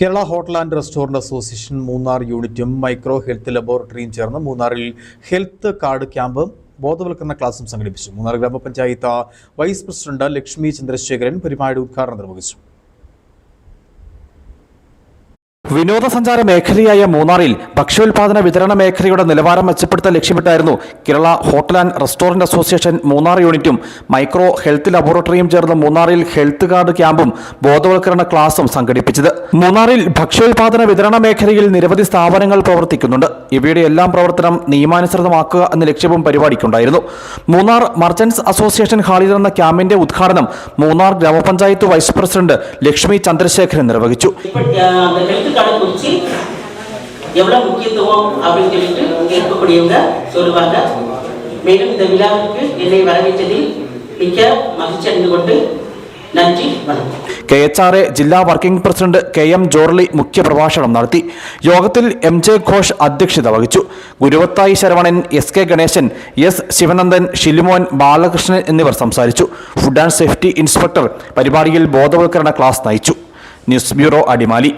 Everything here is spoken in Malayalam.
Kerala hotel and restaurant association Munnar യൂണിറ്റും മൈക്രോ ഹെൽത്ത് ലബോറട്ടറിയും ചേർന്ന് മൂന്നാറിൽ ഹെൽത്ത് കാർഡ് ക്യാമ്പ് ബോധവൽക്കരണ ക്ലാസും സംഘടിപ്പിച്ചു. മൂന്നാർ ഗ്രാമപഞ്ചായത്ത് വൈസ് പ്രസിഡന്റ് ലക്ഷ്മി ചന്ദ്രശേഖരൻ പരിപാടി ഉദ്ഘാടനം നിർവഹിച്ചു. വിനോദസഞ്ചാര മേഖലയായ മൂന്നാറിൽ ഭക്ഷ്യോൽപാദന വിതരണ മേഖലയുടെ നിലവാരം മെച്ചപ്പെടുത്താൻ ലക്ഷ്യമിട്ടായിരുന്നു Kerala hotel and restaurant association Munnar യൂണിറ്റും മൈക്രോ ഹെൽത്ത് ലബോറട്ടറിയും ചേർന്ന് മൂന്നാറിൽ ഹെൽത്ത് കാർഡ് ക്യാമ്പും ബോധവൽക്കരണ ക്ലാസും സംഘടിപ്പിച്ചത്. മൂന്നാറിൽ ഭക്ഷ്യോൽപാദന വിതരണ മേഖലയിൽ നിരവധി സ്ഥാപനങ്ങൾ പ്രവർത്തിക്കുന്നുണ്ട്. ഇവയുടെ എല്ലാം പ്രവർത്തനം നിയമാനുസൃതമാക്കുക എന്ന ലക്ഷ്യവും പരിപാടിക്കുണ്ടായിരുന്നു. മൂന്നാർ മർച്ചന്റ്സ് അസോസിയേഷൻ ഹാളിൽ നടന്ന ക്യാമ്പിന്റെ ഉദ്ഘാടനം മൂന്നാർ ഗ്രാമപഞ്ചായത്ത് വൈസ് പ്രസിഡന്റ് ലക്ഷ്മി ചന്ദ്രശേഖരൻ നിർവഹിച്ചു. இப்படி அஹ், அந்த ஹெல்த் கார்டை குறித்து எவ்வளோ முக்கியத்துவம் அப்படின்னு சொல்லிட்டு கேட்கக்கூடியவங்க சொல்லுவாங்க மேலும் இந்த விழாவுக்கு என்னை வரவேற்றதில் மிக்க மகிழ்ச்சி அடைந்து கொண்டு நன்றி வணக்கம் കെ എച്ച് ആർ എ ജില്ലാ working president K M Jorly മുഖ്യപ്രഭാഷണം നടത്തി യോഗത്തിൽ എം ജെ ഘോഷ് അധ്യക്ഷത വഹിച്ചു ഗുരുവത്തായി Saravanan S K Ganesan S Sivanandan Shilimon Balakrishnan എന്നിവർ സംസാരിച്ചു ഫുഡ് ആൻഡ് സേഫ്റ്റി ഇൻസ്പെക്ടർ പരിപാടിയിൽ ബോധവൽക്കരണ ക്ലാസ് നയിച്ചു ന്യൂസ് ബ്യൂറോ അടിമാലി